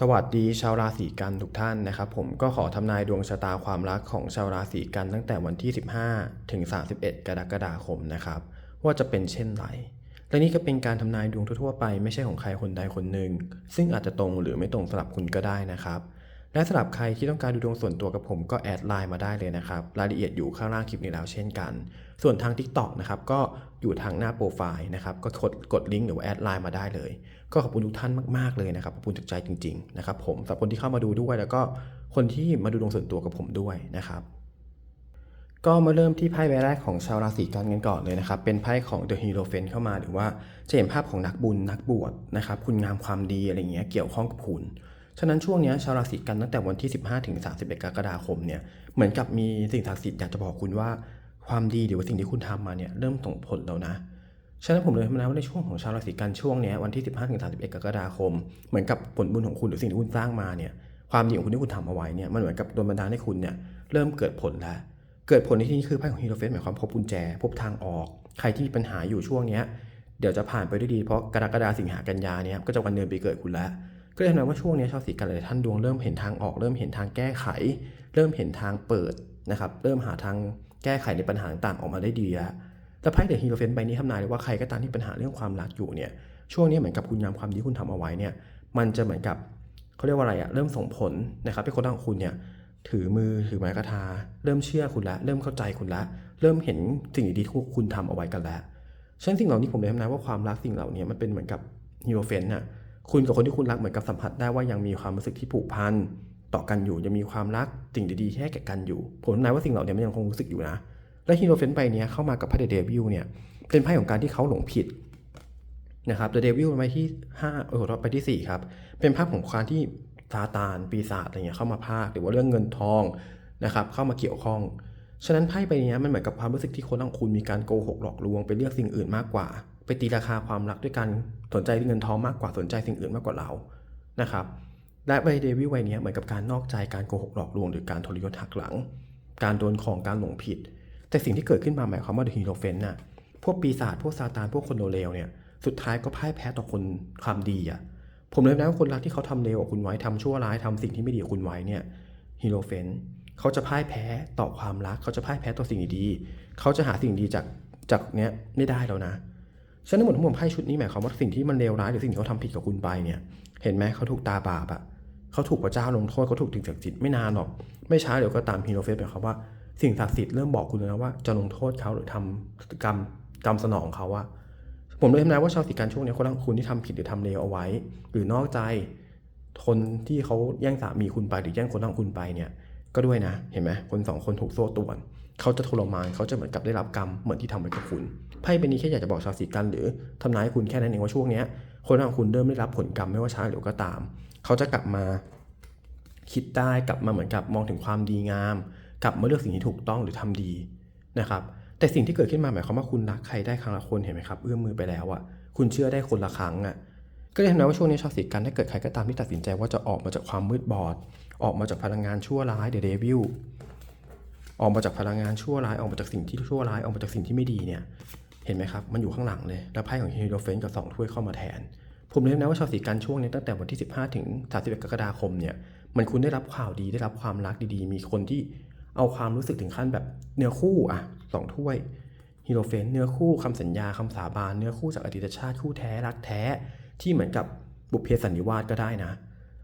สวัสดีชาวราศีกันทุกท่านนะครับ ผมก็ขอทำนายดวงชะตาความรักของชาวราศีกันตั้งแต่วันที่ 15 ถึง 31 กรกฎาคมนะครับ ว่าจะเป็นเช่นไรและนี่ก็เป็นการทำนายดวงทั่วๆไปไม่ใช่ของใครคนใดคนหนึ่งซึ่งอาจจะตรงหรือไม่ตรงสำหรับคุณก็ได้นะครับ และสำหรับใครที่ต้องการดูดวงส่วนตัวกับผมก็แอดไลน์มาได้เลยนะครับ รายละเอียดอยู่ข้างล่างคลิปนี้แล้วเช่นกัน ส่วนทาง TikTok นะครับก็อยู่ทางหน้าโปรไฟล์นะครับก็กดกดลิงก์หรือว่าแอดไลน์มาได้เลย ก็ขอบคุณทุกท่านมากๆเลยนะครับขอบคุณจากใจจริงๆนะครับผมสำหรับคนที่เข้ามาดูด้วย แล้วก็คนที่มาดูดวงส่วนตัวกับผมด้วยนะครับก็มาเริ่มที่ไพ่ใบแรกของชาวราศีกันกันก่อนเลยนะครับ เป็นไพ่ของ The Hero f a n เข้ามาหรือว่าจะเห็นภาพของนักบุญนักบวชนะครับ คุณงามความดีอะไรเงี้ยเกี่ยวข้องกับคุณ ฉะนั้นช่วงนี้ชาวราศีกันตั้งแต่วันที่ 15 ถึง 31 กรกฎาคมเนี่ยเหมือนกับมีสิ่งศักดิ์สิทธิ์อยากจะบอกคุณว่าความดีหรือว่าสิ่งที่คุณทำมาเนี่ยเริ่มส่งผลแล้วนะฉะนั้นผมเลยทำนายว่าในช่วงของชาวราศีกันช่วงนี้วันที่ 15 ถึง 31 กรกฎาคม เหมือนกับผลบุญของคุณหรือสิ่งที่คุณสร้างมาเนี่ยความดีของคุณที่คุณทำเอาไว้เนี่ยมันเหมือนกับโดนบันดาลให้คุณเนี่ยเริ่มเกิดผลแล้ว เกิดผลในที่นี้คือไพ่ของฮีโรเฟสหมายความพบกุญแจ พบทางออก ใครที่มีปัญหาอยู่ช่วงนี้เดี๋ยวจะผ่านไปด้ดีเพราะกรกฎาสิงหากันยาเนี่ยก็จะวันเดือนปีเกิดคุณแล้ว ก็เลยทำให้ว่าช่วงนี้ชาวสีกันหลายท่านดวงเริ่มเห็นทางออก เริ่มเห็นทางแก้ไข เริ่มเห็นทางเปิดนะครับ เริ่มหาทางแก้ไขในปัญหาต่างออกมาได้ดีแล้วแล้วไพ่เดอะฮีโรเฟนใบนี้ทำนายเลยว่าใครก็ตามที่ปัญหาเรื่องความรักอยู่เนี่ยช่วงนี้เหมือนกับคุณงามความดีคุณทำเอาไว้เนี่ยมันจะเหมือนกับเขาเรียกว่าอะไรอะเริ่มส่งผลนะครับให้คนรักของคุณเนี่ยถือมือถือไม้กระทา เริ่มเชื่อคุณแล้วเริ่มเข้าใจคุณแล้วเริ่มเห็นสิ่งดีๆที่คุณทำเอาไว้กันแล้วฉะนั้นสิ่งเหล่านี้ผมเลยทำนายว่าความรักสิ่งเหล่านี้มันเป็นเหมือนกับฮีโรเฟนน่ะ คุณกับคนที่คุณรักเหมือนกับสัมผัสได้ว่ายังมีความรู้สึกที่ผูกพันต่อกันอยู่ยังมีความรักสิ่งดีๆที่ให้แก่กันอยู่ ผมนายว่าสิ่งเหล่านี้มันยังคงรู้สึกอยู่นะ และฮีโรเฟนใบเนี้ยเข้ามากับพระเดวิลเนี่ยเป็นไพ่ของการที่เขาหลงผิดนะครับเดวิลไปที่5เออเราไปที่ 4 ครับ เป็นภาพของการที่ซาตานปีศาจอะไรเงี้ยเข้ามาพากหรือว่าเรื่องเงินทองนะครับเข้ามาเกี่ยวข้อง ฉะนั้นไพ่ใบเนี้ยมันเหมือนกับความรู้สึกที่คนของคุณมีการโกหกหลอกลวงไปเลือกสิ่งอื่นมากกว่า ไปตีราคาความรักด้วยการสนใจเงินทองมากกว่าสนใจสิ่งอื่นมากกว่าเรานะครับและใบเดวิลใบเนี้ยเหมือนกับการนอกใจการโกหกหลอกลวงหรือการทรยศหักหลัง การโดนของการหลงผิด แต่สิ่งที่เกิดขึ้นมาหมายความว่าเดอะฮีโรเฟนน่ะพวกปีศาจพวกซาตานพวกคนเลวเนี่ยสุดท้ายก็พ่ายแพ้ต่อคนความดีอะผมเลยนะว่าคนรักที่เขาทำเลวกับคุณไว้ทำชั่วร้ายทำสิ่งที่ไม่ดีกับคุณไว้เนี่ยฮีโรเฟนเขาจะพ่ายแพ้ต่อความรัก เขาจะพ่ายแพ้ต่อสิ่งดีๆเขาจะหาสิ่งดีจากจากเนี้ยไม่ได้แล้วนะ ฉะนั้นหมดทั้งมวลไพ่ชุดนี้หมายความว่าสิ่งที่มันเลวร้ายหรือสิ่งที่เขาทำผิดกับคุณไปเนี่ย เห็นไหมเขาถูกตาบาปอะเขาถูกพระเจ้าลงโทษเขาถูกถึงศักดิ์สิทธิ์ไม่นานหรอก ไม่ช้าเดี๋ยวก็ตามฮีโรเฟสหมายความว่าสิ่งศักดิ์สิทธิ์เริ่มบอกคุณแล้วว่าจะลงโทษเขาหรือทำกรรมกรรมสนองเขาว่าผมเลยทำนายว่าชาวสิกันช่วงนี้คนรักคุณที่ทำผิดหรือทำเลวเอาไว้ หรือนอกใจคนที่เขาแย่งสามีคุณไปหรือแย่งคนรักคุณไปเนี่ย ก็ด้วยนะ เห็นไหมคนสองคนถูกโซ่ตรวน เขาจะทรมานเขาจะเหมือนกับได้รับกรรมเหมือนที่ทำไว้กับคุณไพ่เป็นนี้แค่อยากจะบอกชาวสีกัน หรือทำนายคุณแค่นั้นเองว่าช่วงเนี้ยคนของคุณเริ่มได้รับผลกรรมไม่ว่าช้าหรือก็ตาม เขาจะกลับมาคิดได้กลับมาเหมือนกับมองถึงความดีงาม กลับมาเลือกสิ่งที่ถูกต้องหรือทำดีนะครับแต่สิ่งที่เกิดขึ้นมาหมายความว่าคุณรักใครได้ครั้งละคนเห็นไหมครับเอื้อมมือไปแล้วอะคุณเชื่อได้คนละครั้งอะก็เลยทำให้ว่าช่วงนี้ชาวสีกันถ้าเกิดใครก็ตามที่ตัดสินใจว่าจะออกมาจากความมืดบอด ออกมาจากพลังงานชั่วร้ายเดเดวิล ออกมาจากพลังงานชั่วร้ายออกมาจากสิ่งที่ชั่วร้ายออกมาจากสิ่งที่ไม่ดีเนี่ยเห็นไหมครับ มันอยู่ข้างหลังเลย แล้วไพ่ของฮีโรเฟนกับสองถ้วยเข้ามาแทน ผมเลยนะว่าชาวสีกันช่วงนี้ตั้งแต่วันที่ 15 ถึง 31 กรกฎาคมเนี่ย มันคุณได้รับข่าวดีได้รับความรักดีๆ มีคนที่เอาความรู้สึกถึงขั้นแบบเนื้อคู่อะสองถ้วยฮีโรเฟนเนื้อคู่คำสัญญาคำสาบานเนื้อคู่จากอดีตชาติคู่แท้รักแท้ ที่เหมือนกับบุพเพสันนิวาสก็ได้นะ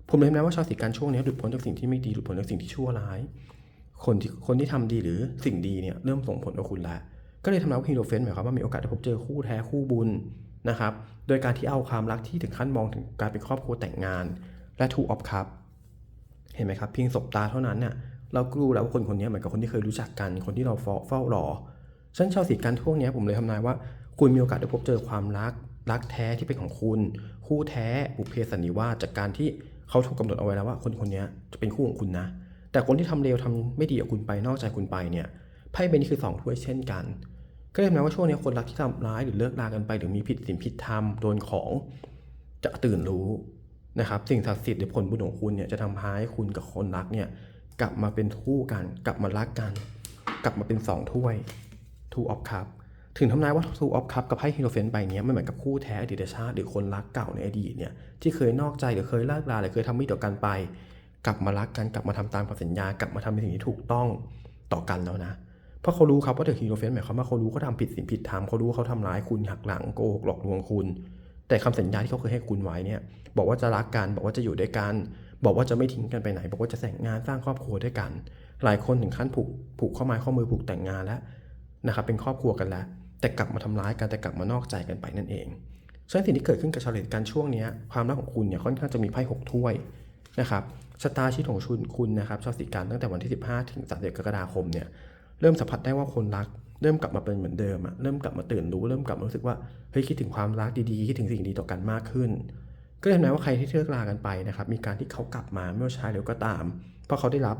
ผมเลยนะว่าชาวสีกันช่วงนี้หลุดพ้นจากสิ่งที่ไม่ดีหลุดพ้นจากสิ่งที่ชั่วร้าย คนที่คนที่ทำดีหรือสิ่งดีเนี่ยเริ่มส่งผลกับคุณแล้วก็เลยทำให้ฮีโรเฟนหมายความว่ามีโอกาสได้พบเจอคู่แท้คู่บุญนะครับ โดยการที่เอาความรักที่ถึงขั้นมองถึงการเป็นครอบครัวแต่งงาน และทูออฟคัพเห็นไหมครับ เพียงสบตาเท่านั้นเนี่ยเราก็รู้แล้วว่าคนคนนี้เหมือนกับคนที่เคยรู้จักกัน คนที่เราเฝ้ารอฉันชาวสีกันช่วงนี้ผมเลยทำนายว่า คุณมีโอกาสได้พบเจอความรักรักแท้ที่เป็นของคุณ คู่แท้บุพเพสันนิวาสจากการที่เขาถูกกำหนดเอาไว้แล้วว่าคนคนนี้จะเป็นคู่ของคุณนะ แต่คนที่ทำเลวทำไม่ดีกับคุณไปนอกใจคุณไปเนี่ยไพ่ใบนี้คือสองถ้วยเช่นกัน ก็เลยหมายว่าช่วงนี้คนรักที่ทำร้ายหรือเลิกลากันไป หรือมีผิดศีลผิดธรรมโดนของจะตื่นรู้นะครับสิ่งศักดิ์สิทธิ์หรือผลบุญของคุณเนี่ยจะทำให้คุณกับคนรักเนี่ยกลับมาเป็นคู่กัน กลับมารักกัน กลับมาเป็นสองถ้วย two of cup ถึงทำนายว่าทูออฟคัพกับไพ่ฮีโรเฟนใบนี้ยมันเหมือนกับคู่แท้อดีตชาติหรือคนรักเก่าในอดีตเนี่ยที่เคยนอกใจหรือเคยเลิกลาหรือเคยทำมิตรต่อกันไป กลับมารักกันกลับมาทำตามคำสัญญากลับมาทำในสิ่งที่ถูกต้องต่อกันแล้วนะ เพราะเขารู้ครับว่าเดอฮีโรเฟนหมายความว่าเขารู้เขาทำผิดศีลผิดธรรมเขารู้ว่าเขาทำร้ายคุณหักหลังโกหกหลอกลวงคุณ แต่คำสัญญาที่เขาเคยให้คุณไว้เนี่ย บอกว่าจะรักกันบอกว่าจะอยู่ด้วยกัน บอกว่าจะไม่ทิ้งกันไปไหน บอกว่าจะแต่งงานสร้างครอบครัวด้วยกัน หลายคนถึงขั้นผูกผูกข้อไม้ข้อมือผูกแต่งงานแล้วนะครับเป็นครอบครัวกันแล้ว แต่กลับมาทำร้ายกันแต่กลับมานอกใจกันไปนั่นเองฉะนั้นสิ่งที่เกิดขึ้นกับชาวเลตการช่วงนี้ความรักของคุณเนี่ยค่อนข้างจะมีไพ่หกถ้วย นะครับชะตาชีวิตของชุนคุณนะครับชาวสิกันตั้งแต่วันที่ 15 ถึง31กรกฎาคมเนี่ยเริ่มสัมผัสได้ว่าคนรัก เริ่มกลับมาเป็นเหมือนเดิมอะเริ่มกลับมาตื่นรู้เริ่มกลับมารู้สึกว่าเฮ้ยคิดถึงความรักดีๆคิดถึงสิ่งดีต่อกันมากขึ้น ก็เลยทำให้ว่าใครที่เลิกลากันไปนะครับมีการที่เขากลับมาไม่ว่าชายหรือก็ตาม เพราะเขาได้รับ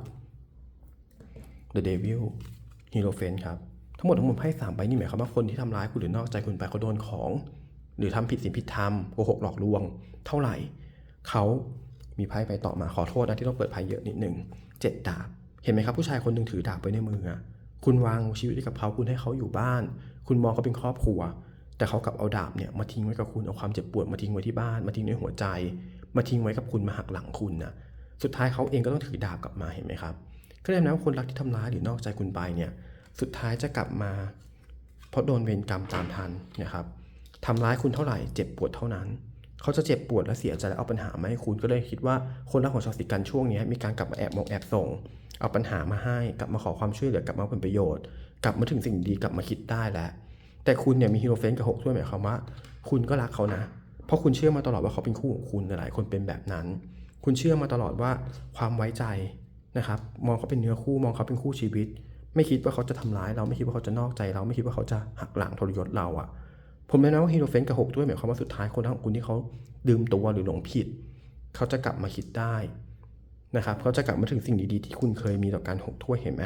The Devil Hierophant ครับทั้งหมดทั้งมวลไพ่สามใบนี่หมายความว่าคนที่ทำร้ายคุณหรือนอกใจคุณไปเขาโดนของ หรือทำผิดศีลผิดธรรมโกหกหลอกลวง เท่าไหร่เขา มีไพ่ไปต่อมาขอโทษนะที่ต้องเปิดไพ่เยอะนิดหนึ่งเจ็ดดาบ เห็นไหมครับผู้ชายคนหนึ่งถือดาบไว้ในมือคุณวางชีวิตไว้กับเขาคุณให้เขาอยู่บ้าน คุณมองเขาเป็นครอบครัว แต่เขากลับเอาดาบเนี่ยมาทิ้งไว้กับคุณเอาความเจ็บปวดมาทิ้งไว้ที่บ้าน มาทิ้งในหัวใจ มาทิ้งไว้กับคุณมาหักหลังคุณนะสุดท้ายเขาเองก็ต้องถือดาบกลับมาเห็นไหมครับก็เลยนะว่าคนรักที่ทำร้ายหรือนอกใจคุณไปเนี่ยสุดท้ายจะกลับมา เพราะโดนเวรกรรมตามทันนะครับทำร้ายคุณเท่าไหร่เจ็บปวดเท่านั้น เขาจะเจ็บปวดและเสียใจและเอาปัญหามาให้คุณก็เลยคิดว่าคนรักของชาวสิกันช่วงนี้มีการกลับมาแอบมองแอบส่ง เอาปัญหามาให้กลับมาขอความช่วยเหลือกลับมาเป็นประโยชน์ กลับมาถึงสิ่งดีกลับมาคิดได้แล้วแต่คุณเนี่ยมีฮีโร่เฟนกับหกถ้วยหมายความว่า คุณก็รักเขานะ เพราะคุณเชื่อมาตลอดว่าเขาเป็นคู่ของคุณหลายคนเป็นแบบนั้น คุณเชื่อมาตลอดว่าความไว้ใจนะครับมองเขาเป็นเนื้อคู่มองเขาเป็นคู่ชีวิต ไม่คิดว่าเขาจะทำร้ายเราไม่คิดว่าเขาจะนอกใจเราไม่คิดว่าเขาจะหักหลังทรยศเราอะ ผมแนะนำว่าฮีโรเฟนกับหกด้วยหมายความว่าสุดท้ายคนรักของคุณที่เขาดื่มตัวหรือหลงผิด เขาจะกลับมาคิดได้นะครับเขาจะกลับมาถึงสิ่งดีๆที่คุณเคยมีต่อการหกถ้วยเห็นไหม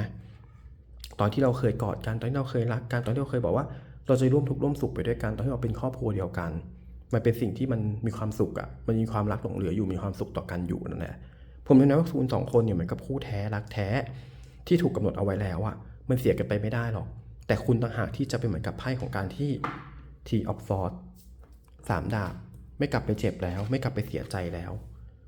ตอนที่เราเคยกอดกันตอนที่เราเคยรักกันตอนที่เราเคยบอกว่า เราจะร่วมทุกข์ร่วมสุขไปด้วยกันตอนที่เราเป็นครอบครัวเดียวกัน มันเป็นสิ่งที่มันมีความสุขอะมันมีความรักหลงเหลืออยู่มีความสุขต่อกันอยู่นั่นแหละผมแนะนำว่าคุณสองคนเนี่ยเหมือนกับคู่แท้รักแท้ที่ถูกกำหนดเอาไว้แล้วอะมันเสียกันไปไม่ได้หรอก แต่คุณต่างหากที่จะเป็นเหมือนกับไพ่ของการที่ ทีออฟฟอร์ดสามดาบไม่กลับไปเจ็บแล้ว ไม่กลับไปเสียใจแล้ว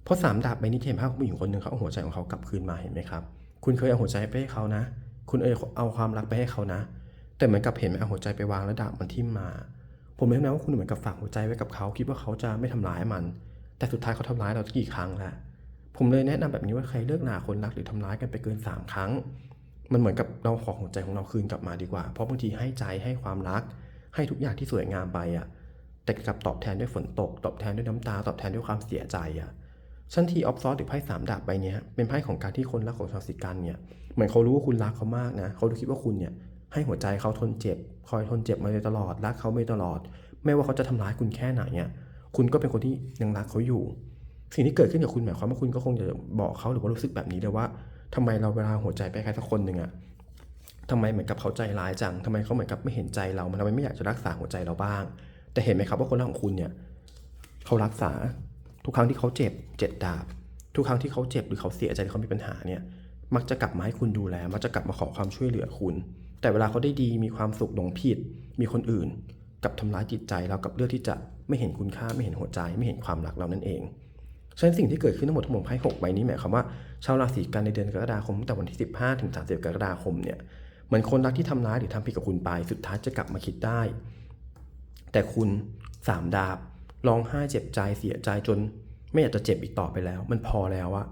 เพราะสามดาบใบนี้เห็นภาพผู้หญิงคนหนึ่งเขาเอาหัวใจของเขากลับคืนมาเห็นไหมครับ คุณเคยเอาหัวใจไปให้เขานะ คุณเอยเอาความรักไปให้เขานะ แต่เหมือนกับเห็นไหมเอาหัวใจไปวางแล้วดาบมันทิ่มมา ผมแนะนำว่าคุณเหมือนกับฝากหัวใจไว้กับเขาคิดว่าเขาจะไม่ทำร้ายมัน แต่สุดท้ายเขาทำร้ายเรากี่ครั้งแล้วผมเลยแนะนำแบบนี้ว่าใครเลิกลาคนรักหรือทำร้ายกันไปเกิน 3 ครั้ง มันเหมือนกับเราขอหัวใจของเราคืนกลับมาดีกว่า เพราะบางทีให้ใจให้ความรัก ให้ทุกอย่างที่สวยงามไปอะแต่กลับตอบแทนด้วยฝนตก ตอบแทนด้วยน้ำตา ตอบแทนด้วยความเสียใจอะชั้นทีออฟซอสหรือไพ่สามดาบใบนี้เป็นไพ่ของการที่คนรักของชาวสิกันเนี่ยเหมือนเขารู้ว่าคุณรักเขามากนะเขาคิดว่าคุณเนี่ยให้หัวใจเขาทนเจ็บ คอยทนเจ็บมาโดยตลอดรักเขาไมาโดยตลอด ไม่ว่าเขาจะทำร้ายคุณแค่ไหนเนี่ยคุณก็เป็นคนที่ยังรักเขาอยู่ สิ่งที่เกิดขึ้นกับคุณหมายความว่าคุณก็คงจะบอกเขาหรือว่ารู้สึกแบบนี้เลยว่าทำไมเราเวลาหัวใจไปใครสักคนหนึ่งอะ ทำไมเหมือนกับเขาใจร้ายจังทำไมเขาเหมือนกับไม่เห็นใจเรามันทำไมไม่อยากจะรักษาหัวใจเราบ้าง แต่เห็นไหมครับว่าคนรักของคุณเนี่ยเขารักษาทุกครั้งที่เขาเจ็บเจ็ดดาบ ทุกครั้งที่เขาเจ็บหรือเขาเสียใจหรือเขามีปัญหาเนี่ยมักจะกลับมาให้คุณดูแล มักจะกลับมาขอความช่วยเหลือคุณ แต่เวลาเขาได้ดีมีความสุขหลงผิด มีคนอื่น กับทำร้ายจิตใจเรากับเลือกที่จะไม่เห็นคุณค่าไม่เห็นหัวใจไม่เห็นความรักเรานั่นเองฉะนั้นสิ่งที่เกิดขึ้นทั้งหมดทั้งมวลไพ่หกใบนี้หมายความว่าชาวราศีกันในเดือนกรกฎาคมตั้งแต่วันที่ 15 ถึง 30 กรกฎาคมเนี่ย เหมือนคนรักที่ทำร้ายหรือทำผิดกับคุณไป สุดท้ายจะกลับมาคิดได้ แต่คุณสามดาบร้องไห้เจ็บใจเสียใจจน ไม่อยากจะเจ็บอีกต่อไปแล้ว มันพอแล้วอะ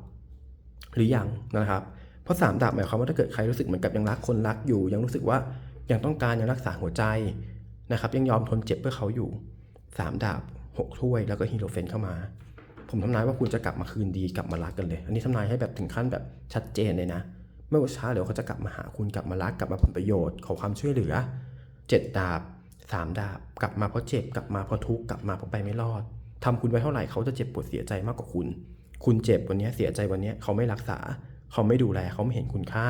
หรือยังนะครับ เพราะสามดาบหมายความว่าถ้าเกิดใครรู้สึกเหมือนกับยังรักคนรักอยู่ ยังรู้สึกว่ายังต้องการยังรักษาหัวใจนะครับ ยังยอมทนเจ็บเพื่อเขาอยู่สามดาบหกถ้วยแล้วก็ฮีโรเฟนเข้ามา ผมทำนายว่าคุณจะกลับมาคืนดีกลับมารักกันเลย อันนี้ทำนายให้แบบถึงขั้นแบบชัดเจนเลยนะ ไม่ว่าช้าเดี๋ยวเขาจะกลับมาหาคุณกลับมารักกลับมาผลประโยชน์ขอความช่วยเหลือเจ็ดดาบสามดาบ กลับมาเพราะเจ็บกลับมาเพราะทุกข์กลับมาเพราะไปไม่รอดทำคุณไว้เท่าไหร่เขาจะเจ็บปวดเสียใจมากกว่าคุณ คุณเจ็บวันนี้เสียใจวันนี้เขาไม่รักษา เขาไม่ดูแลเขาไม่เห็นคุณค่า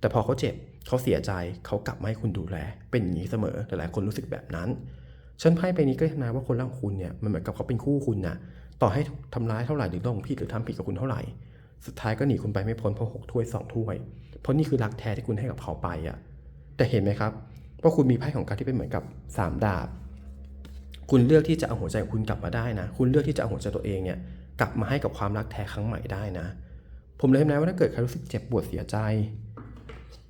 แต่พอเขาเจ็บเขาเสียใจเขากลับมาให้คุณดูแล เป็นอย่างนี้เสมอหลายๆคนรู้สึกแบบนั้นฉันไพ่ไปนี้ก็ทำนายว่าคนรักของคุณเนี่ยมันเหมือนกับเขาเป็นคู่คุณนะต่อให้ทำร้ายเท่าไหร่หรือต้องผิดหรือทำผิดกับคุณเท่าไหร่ สุดท้ายก็หนีคุณไปไม่พ้นเพราะหกถ้วยสองถ้วย เพราะนี่คือรักแท้ที่คุณให้กับเขาไปอะ่ะ แต่เห็นไหมครับราคุณมีไพ่ของการที่เป็นเหมือนกับสามดาบ คุณเลือกที่จะเอาหัวใจของคุณกลับมาได้นะ คุณเลือกที่จะเอาหัวใจตัวเองเนี่ยกลับมาให้กับความรักแท้ครั้งใหม่ได้นะ ผมเลยทำนายว่าถ้าเกิดใครรู้สึกเจ็บปวดเสียใจ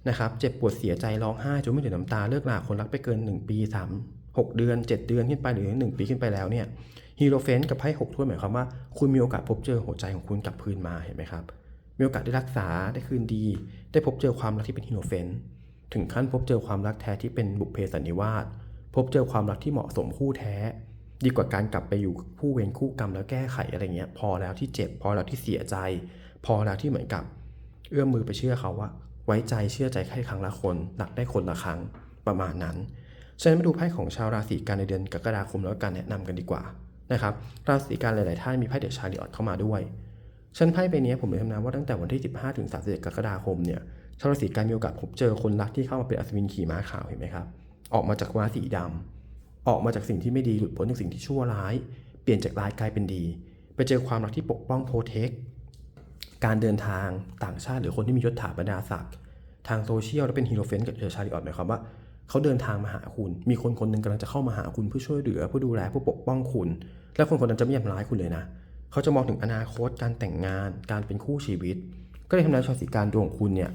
นะครับ เจ็บปวดเสียใจร้องไห้จนไม่เหลือน้ำตาเลิกลาคนรักไปเกิน 1 ปี 3 6 เดือน 7 เดือนขึ้นไปหรือ 1 ปีขึ้นไปแล้วเนี่ยฮีโรเฟนกับไพ่หกถ้วยหมายความว่า คุณมีโอกาสพบเจอหัวใจของคุณกลับคืนมาเห็นไหมครับ มีโอกาสได้รักษาได้คืนดี ได้พบเจอความรักที่เป็นฮีโรเฟนถึงขั้นพบเจอความรักแท้ที่เป็นบุพเพสันนิวาสพบเจอความรักที่เหมาะสมคู่แท้ ดีกว่าการกลับไปอยู่คู่เวรคู่กรรมแล้วแก้ไขอะไรเงี้ย พอแล้วที่เจ็บ พอแล้วที่เสียใจ พอแล้วที่เหมือนกับ เอื้อมมือไปเชื่อเขาว่า ไว้ใจเชื่อใจแค่ครั้งละคนรักได้คนละครั้งประมาณนั้น ฉะนั้นมาดูไพ่ของชาวราศีกันในเดือนกรกฎาคมแล้วการแนะนำกันดีกว่านะครับ ราศีกันหลาย ๆ ท่านมีไพ่เดอะชาริออตเข้ามาด้วยฉันไพ่ใบนี้ผมเลยทำนายว่าตั้งแต่วันที่ 15 ถึง 31 กรกฎาคมเนี่ยชาวราศีกันมีโอกาสพบเจอคนรักที่เข้ามาเป็นอัศวินขี่ม้าขาวเห็นไหมครับออกมาจากม้าสีดำออกมาจากสิ่งที่ไม่ดีหลุดพ้นจากสิ่งที่ชั่วร้าย เปลี่ยนจากร้ายกลายเป็นดี ไปเจอความรักที่ปกป้องโปรเทคการเดินทางต่างชาติหรือคนที่มียศถาบรรดาศักดิ์ทางโซเชียลและเป็นฮีโร่เฟนกับเดอะชาริออตหมายความว่า เขาเดินทางมาหาคุณ มีคนคนหนึ่งกำลังจะเข้ามาหาคุณเพื่อช่วยเหลือเพื่อดูแลเพื่อปกป้องคุณ และคนคนนั้นจะไม่ทำร้ายคุณเลยนะ เขาจะมองถึงอนาคตการแต่งงาน การเป็นคู่ชีวิต ก็เลยทำนายชาวสีการดวงคุณเนี่ย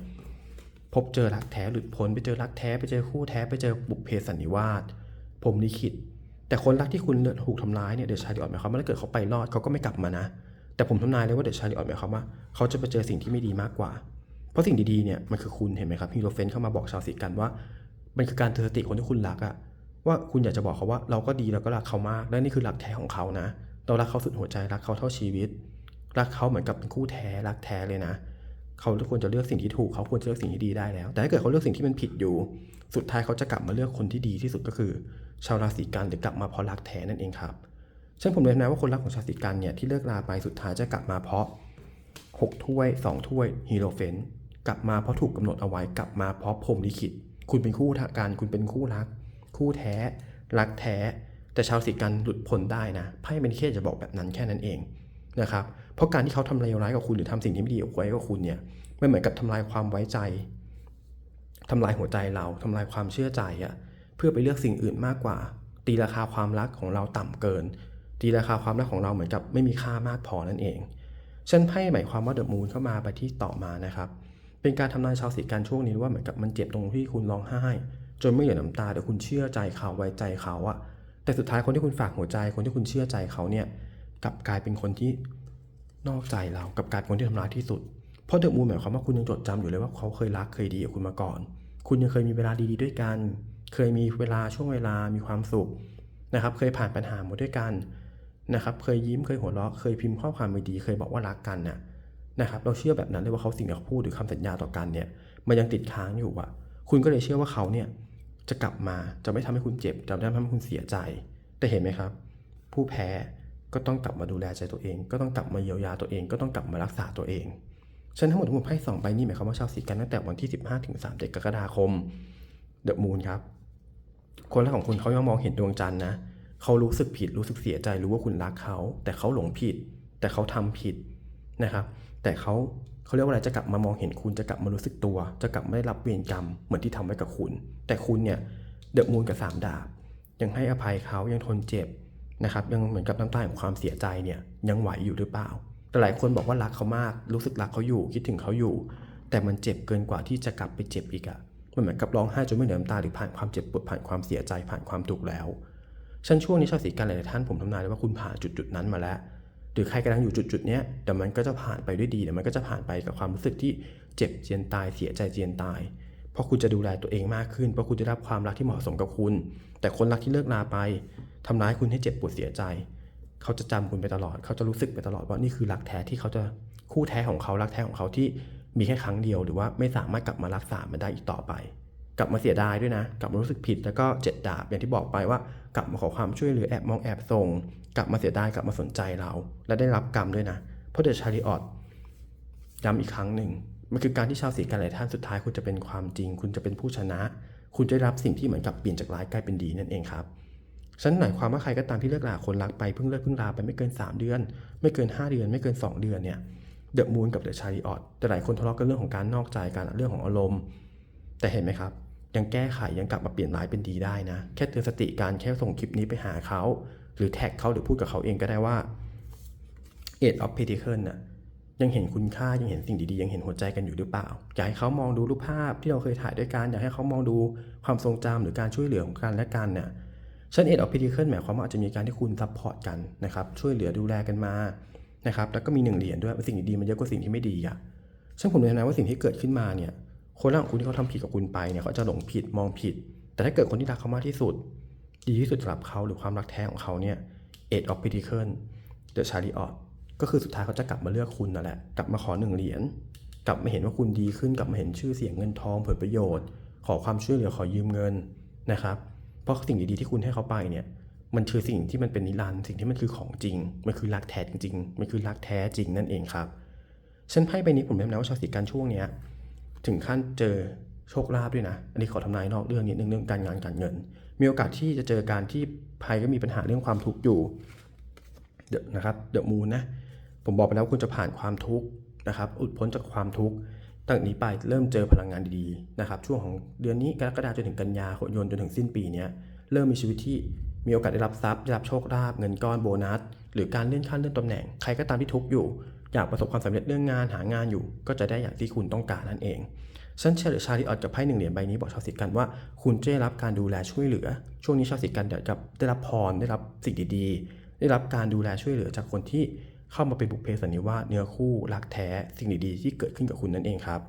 พบเจอรักแท้หลุดพ้นไปเจอรักแท้ไปเจอคู่แท้ไปเจอบุพเพสันนิวาสผมลิขิต แต่คนรักที่คุณถูกทำร้ายเนี่ยเดชาริออตหมายความว่าถ้าเกิดเขาไปรอดเขาก็ไม่กลับมานะ แต่ผมทำนายเลยว่าเดชาริออตหมายความว่าเขาจะไปเจอสิ่งที่ไม่ดีมากกว่า เพราะสิ่งดีๆเนี่ยมันคือคุณเห็นไหมครับฮีโรเฟนเข้ามาบอกชาวสีกันว่า มันคือการเตือนสติคนที่คุณรักอะว่าคุณอยากจะบอกเขาว่าเราก็ดีเราก็รักเขามากและนี่คือรักแท้ของเขานะ เรารักเขาสุดหัวใจรักเขาเท่าชีวิต รักเขาเหมือนกับเป็นคู่แท้รักแท้เลยนะเขาควรจะเลือกสิ่งที่ถูกเขาควรจะเลือกสิ่งที่ดีได้แล้ว แต่ถ้าเกิดเขาเลือกสิ่งที่มันผิดอยู่ สุดท้ายเขาจะกลับมาเลือกคนที่ดีที่สุดก็คือ ชาวราศีกันหรือกลับมาเพราะรักแท้นั่นเองครับเช่นผมเลยนะว่าคนรักของชาวราศีกันเนี่ยที่เลิกลาไปสุดท้ายจะกลับมาเพราะ 6 ถ้วย 2 ถ้วยฮีโรเฟนกลับมาเพราะถูกกำหนดเอาไว้กลับมาเพราะพรมลิขิต คุณเป็นคู่การคุณเป็นคู่รัก คู่แท้ รักแท้ แต่ชาวสีกันหลุดพ้นได้นะไพ่เป็นแค่จะบอกแบบนั้นแค่นั้นเองนะครับเพราะการที่เขาทำเลวร้ายกับคุณหรือทำสิ่งที่ไม่ดีเอาไว้กับคุณเนี่ยมันเหมือนกับทำลายความไว้ใจทำลายหัวใจเราทำลายความเชื่อใจอะเพื่อไปเลือกสิ่งอื่นมากกว่า ตีราคาความรักของเราต่ำเกิน ตีราคาความรักของเราเหมือนกับไม่มีค่ามากพอนั่นเองเช่นไพ่หมายความว่าเดอะมูนเข้ามาไปที่ต่อมานะครับ เป็นการทำนายชาวสีกันช่วงนี้ว่าเหมือนกับมันเจ็บตรงที่คุณร้องไห้ จนไม่เหลือน้ำตาแต่คุณเชื่อใจเขาไว้ใจเขาอะแต่สุดท้ายคนที่คุณฝากหัวใจคนที่คุณเชื่อใจเขาเนี่ยกลับกลายเป็นคนที่นอกใจเรากับกลายเป็นคนที่ทำร้ายที่สุด เพราะเดอะมูนหมายความว่าคุณยังจดจำอยู่เลยว่าเขาเคยรักเคยดีกับคุณมาก่อน คุณยังเคยมีเวลาดีๆด้วยกัน เคยมีเวลาช่วงเวลามีความสุขนะครับ เคยผ่านปัญหามาด้วยกันนะครับ เคยยิ้มเคยหัวเราะเคยพิมพ์ข้อความดีๆเคยบอกว่ารักกันน่ะ นะครับเราเชื่อแบบนั้นเลยว่าเขาสิ่งที่เขาพูดหรือคำสัญญาต่อกันเนี่ยมันยังติดค้างอยู่อะคุณก็เลยเชื่อว่าเขาเนี่ยจะกลับมาจะไม่ทำให้คุณเจ็บจะไม่ทำให้คุณเสียใจ แต่เห็นไหมครับ ผู้แพ้ก็ต้องกลับมาดูแลใจตัวเอง ก็ต้องกลับมาเยียวยาตัวเอง ก็ต้องกลับมารักษาตัวเองฉันทั้งหมดทั้งหมดไพ่สองใบนี้หมายความว่าชาวสีกันตั้งแต่วันที่ 15ถึง31กรกฎาคมเดอะมูนครับ คนรักของคุณเขายังมองเห็นดวงจันทร์นะเขารู้สึกผิดรู้สึกเสียใจรู้ว่าคุณรักเขา แต่เขาหลงผิด แต่เขาทำผิดนะครับ แต่เขาเขาเรียกว่าอะไรจะกลับมามองเห็นคุณจะกลับมารู้สึกตัว จะกลับไม่ได้รับเวรกรรมเหมือนที่ทำไว้กับคุณ แต่คุณเนี่ยเดือะมูนกับสามดาบ ยังให้อภัยเขายังทนเจ็บนะครับยังเหมือนกับน้ำตาของความเสียใจเนี่ยยังไหวอยู่หรือเปล่า แต่หลายคนบอกว่ารักเขามาก รู้สึกรักเขาอยู่คิดถึงเขาอยู่ แต่มันเจ็บเกินกว่าที่จะกลับไปเจ็บอีกอะมันเหมือนกับร้องไห้จนไม่เหลือน้ำตาหรือผ่านความเจ็บปวดผ่านความเสียใจผ่านความทุกข์แล้วฉันช่วงนี้ชาวสีกันหลายท่านผมทำนายเลยว่าคุณผ่านจุดๆนั้นมาแล้ว หรือใครกำลังอยู่จุดๆเนี้ยแต่มันก็จะผ่านไปด้วยดีแต่มันก็จะผ่านไปกับความรู้สึกที่เจ็บเจียนตายเสียใจเจียนตาย เพราะคุณจะดูแลตัวเองมากขึ้น เพราะคุณจะได้รับความรักที่เหมาะสมกับคุณ แต่คนรักที่เลิกลาไปทำร้ายคุณให้เจ็บปวดเสียใจ เขาจะจำคุณไปตลอด เขาจะรู้สึกไปตลอดว่านี่คือรักแท้ที่เขาจะคู่แท้ของเขารักแท้ของเขาที่มีแค่ครั้งเดียว หรือว่าไม่สามารถกลับมารักษามันได้อีกต่อไป กลับมาเสียดายด้วยนะ กลับมารู้สึกผิดแล้วก็เจ็ดดาบอย่างที่บอกไปว่า กลับมาขอความช่วยเหลือแอบมองแอบส่ง กลับมาเสียดายกลับมาสนใจเรา และได้รับกรรมด้วยนะ เพราะเดอะชาริออตย้ำอีกครั้งหนึ่งมันคือการที่ชาวสีกันหลายท่านสุดท้ายคุณจะเป็นความจริง คุณจะเป็นผู้ชนะ คุณจะได้รับสิ่งที่เหมือนกับเปลี่ยนจากร้ายกลายเป็นดีนั่นเองครับฉันหมายความว่าใครก็ตามที่เลิกลาคนรักไปเพิ่งเลิกเพิ่งลาไปไม่เกิน 3 เดือน ไม่เกิน 5 เดือน ไม่เกิน 2 เดือนเนี่ยเดอะมูนกับเดอะชาริออตแต่หลายคนทะเลาะกันเรื่องของการนอกใจการเรื่องของอารมณ์ แต่เห็นไหมครับ ยังแก้ไขยังกลับมาเปลี่ยนร้ายเป็นดีได้นะ แค่เตือนสติการแค่ส่งคลิปนี้ไปหาเขา หรือแท็กเขาหรือพูดกับเขาเองก็ได้ว่า Eight of p e t i c l e น่ะยังเห็นคุณค่ายังเห็นสิ่งดีๆ ยังเห็นหัวใจกันอยู่หรือเปล่า อยากให้เขามองดูรูปภาพที่เราเคยถ่ายด้วยกัน อยากให้เขามองดูความทรงจำหรือการช่วยเหลือของกันและกันเนี่ยฉัน Eight of Pentacles หมายความว่าอาจจะมีการที่คุณซัพพอร์ตกันนะครับช่วยเหลือดูแลกันมานะครับแล้วก็มีหนึ่งเหรียญด้วยสิ่งดีๆมันเยอะกว่าสิ่งที่ไม่ดีอะซึ่งผมเลยนะว่าสิ่งที่เกิดขึ้นมาเนี่ย คนรักของคุณที่เขาทำผิดกับคุณไปเนี่ยเขาจะหลงผิดมองผิด แต่ถ้าเกิดคนที่รักเขามากที่สุด ดีที่สุดสำหรับเขาหรือความรักแท้ของเขาเนี่ย Eight of Pentacles The Chariot ก็คือสุดท้ายเขาจะกลับมาเลือกคุณนั่นแหละกลับมาขอหนึ่งเหรียญกลับมาเห็นว่าคุณดีขึ้นกลับมาเห็นชื่อเสียงเงินทองผลประโยชน์ ขอความช่วยเหลือขอยืมเงินนะครับ เพราะสิ่งดีๆที่คุณให้เขาไปเนี่ยมันคือสิ่งที่มันเป็นนิรันดร์สิ่งที่มันคือของจริง มันคือรักแท้จริง มันคือรักแท้จริงนั่นเองครับฉันไพ่ใบนี้ผมแนะนำว่าชาวสีกันช่วงเนี้ย ถึงขั้นเจอโชคลาภด้วยนะ อันนี้ขอทำนายนอกเรื่องนิดนึงเรื่องการงานการเงิน มีโอกาสที่จะเจอการที่ภัยก็มีปัญหาเรื่องความทุกข์อยู่เดนะครับเดอะมูนนะ ผมบอกไปแล้ววาคุณจะผ่านความทุกข์นะครับ อุดพ้นจากความทุกข์ตั้งนี้ไปเริ่มเจอพลังงานดีๆนะครับ ช่วงของเดือนนี้กรกฎาคมจนถึงกันยายนจนถึงสิ้นปีนี้เริ่มมีชีวิตที่มีโอกาสได้รับทรัพย์ได้รับโชคลาภเงินก้อนโบนัส หรือการเลื่อนขั้นเลื่อนตำแหน่งใครก็ตามที่ทุกข์อยู่ อยากประสบความสำเร็จเรื่องงานหางานอยู่ ก็จะได้อย่างที่คุณต้องการนั่นเองฉันเฉลยชาลีออดกับไพ่หนึ่งเหรียญใบนี้บอกชาวสิกันว่า คุณจะได้รับการดูแลช่วยเหลือ ช่วงนี้ชาวสิกันเดี๋ยวจะได้รับพรได้รับสิ่งดีๆ ได้รับการดูแลช่วยเหลือจากคนที่เข้ามาเป็นบุพเพสันนิวาสเนื้อคู่รักแท้สิ่งดีๆ ที่เกิดขึ้นกับคุณนั่นเองครับ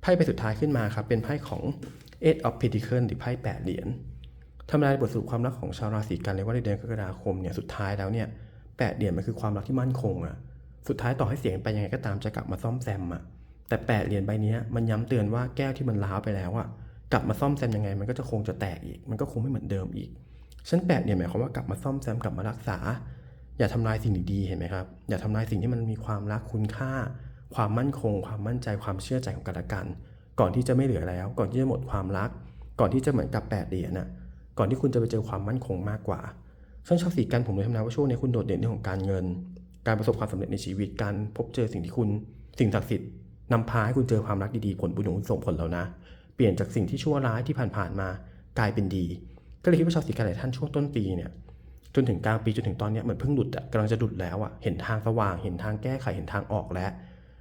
ไพ่ใบสุดท้ายขึ้นมาครับเป็นไพ่ของ Eight of Pentacles หรือไพ่แปดเหรียญทำลายบทสรุปความรักของชาวราศีกันเลยว่าในเดือนกรกฎาคมเนี่ยสุดท้ายแล้วเนี่ยแปดเหรียญมันคือความรักที่มั่นคงอะ สุดท้ายต่อให้เสียงไปยังไงก็ตามจะกลับมาซ่อมแซมอะแต่แปดเหรียญใบนี้มันย้ำเตือนว่าแก้วที่มันร้าไปแล้วอะกลับมาซ่อมแซมยังไง มันก็จะคงจะแตกอีก มันก็คงไม่เหมือนเดิมอีกฉันแปดเหรียหมายความว่ากลับมาซ่อมแซมกลับมารักษา อย่าทำลายสิ่งดีๆเห็นไหมครับอย่าทำลายสิ่งที่มันมีความรักคุณค่า ความมั่นคง ความมั่นใจความเชื่อใจของกันและกัน ก่อนที่จะไม่เหลือแล้ว ก่อนที่จะหมดความรัก ก่อนที่จะเหมือนกับแปดเหรียญน่ะก่อนที่คุณจะไปเจอความมั่นคงมากกว่าฉันชอบสีกันผมเลยทำนายว่าช่วงนี้คุณโดดเด่นเรื่องของการเงิน การประสบความสำเร็จในชีวิตการพบเจอสิ่งที่คุณสิ่งศักดิ์สิทธิ์นำพาให้คุณเจอความรักดีๆผลบุญของคุณส่งผลแล้วนะ เปลี่ยนจากสิ่งที่ชั่วร้ายที่ผ่านๆมากลายเป็นดี ก็เลยคิดว่าชาวสีกันหลายท่านช่วงต้นปีเนี่ยจนถึงกลางปีจนถึงตอนนี้เหมือนเพิ่งหลุดอะกำลังจะหลุดแล้วอะเห็นทางสว่างเห็นทางแก้ไขเห็นทางออกแล้ว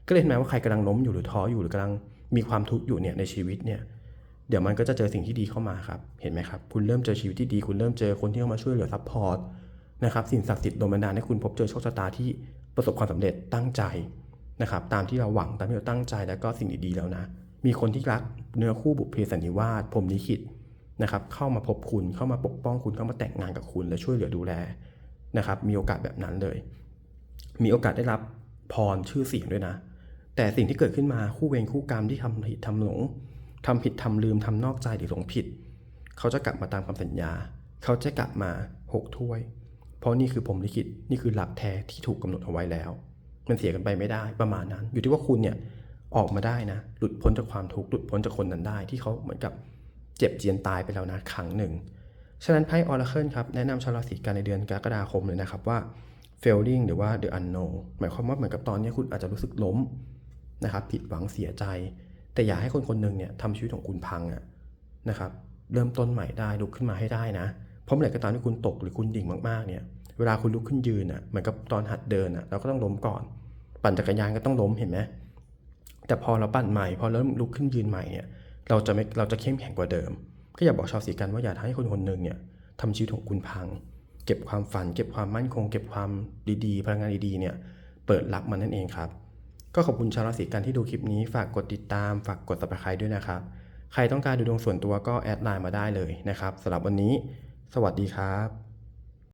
ก็เลยเห็นไหมว่าใครกำลังล้มอยู่หรือท้ออยู่หรือกำลังมีความทุกข์อยู่เนี่ยในชีวิตเนี่ยเดี๋ยวมันก็จะเจอสิ่งที่ดีเข้ามาครับเห็นไหมครับคุณเริ่มเจอชีวิตที่ดี คุณเริ่มเจอคนที่เข้ามาช่วยเหลือซัพพอร์ต นะครับสิ่งศักดิ์สิทธิ์โดนบันดาลให้คุณพบเจอโชคชะตาที่ประสบความสำเร็จตั้งใจนะครับตามที่เราหวังตามที่เราตั้งใจแล้วก็สิ่งดีๆแล้วนะ มีคนที่รักเนื้อคู่บุพเพสันนิวาสพรมลิขิตนะครับเข้ามาพบคุณเข้ามาปกป้องคุณเข้ามาแต่งงานกับคุณและช่วยเหลือดูแลนะครับมีโอกาสแบบนั้นเลย มีโอกาสได้รับพรชื่อเสียงด้วยนะ แต่สิ่งที่เกิดขึ้นมาคู่เวรคู่กรรมที่ทำผิดทำหลงทำผิดทำลืมทำนอกใจหรือหลงผิด เขาจะกลับมาตามคำสัญญา เขาจะกลับมาหกถ้วย ราะนี่คือผมลิขิตนี่คือหลักแท้ที่ถูกกำหนดเอาไว้แล้ว มันเสียกันไปไม่ได้ประมาณนั้น อยู่ที่ว่าคุณเนี่ยออกมาได้นะ หลุดพ้นจากความทุกข์หลุดพ้นจากคนนั้นได้ ที่เขาเหมือนกับเจ็บเจียนตายไปแล้วนะครั้งหนึ่ง ฉะนั้นไพ่ออร์เคิลครับแนะนำชาวราศีกันในเดือนกรกฎาคมเลยนะครับว่า failing หรือว่า the unknown หมายความว่าเหมือนกับตอนนี้คุณอาจจะรู้สึกล้มนะครับผิดหวังเสียใจ แต่อย่าให้คนคนหนึ่งเนี่ยทำชีวิตของคุณพังอะนะครับเริ่มต้นใหม่ได้ลุกขึ้นมาให้ได้นะ เพราะเมื่อไหร่ก็ตามที่คุณตกหรือคุณดิ่งมากๆเนี่ย เวลาคุณลุกขึ้นยืนอะเหมือนกับตอนหัดเดินอะเราก็ต้องล้มก่อน ปั่นจักรยานก็ต้องล้มเห็นไหมแต่พอเราปั่นใหม่พอเริ่มลุกขึ้นยืนใหม่เนี่ยเราจะไม่เราจะเข้มแข็งกว่าเดิม ก็อยากบอกชาวสีกันว่าอย่าให้คนคนหนึ่งเนี่ยทำชีวิตของคุณพัง เก็บความฝัน เก็บความมั่นคง เก็บความดีๆ พลังงานดีๆเนี่ยเปิดรับมันนั่นเองครับ ก็ขอบคุณชาวราศีกันที่ดูคลิปนี้ฝากกดติดตาม ฝากกด subscribe ด้วยนะครับ ใครต้องการดูดวงส่วนตัวก็แอดไลน์มาได้เลยนะครับสำหรับวันนี้ สวัสดีครับ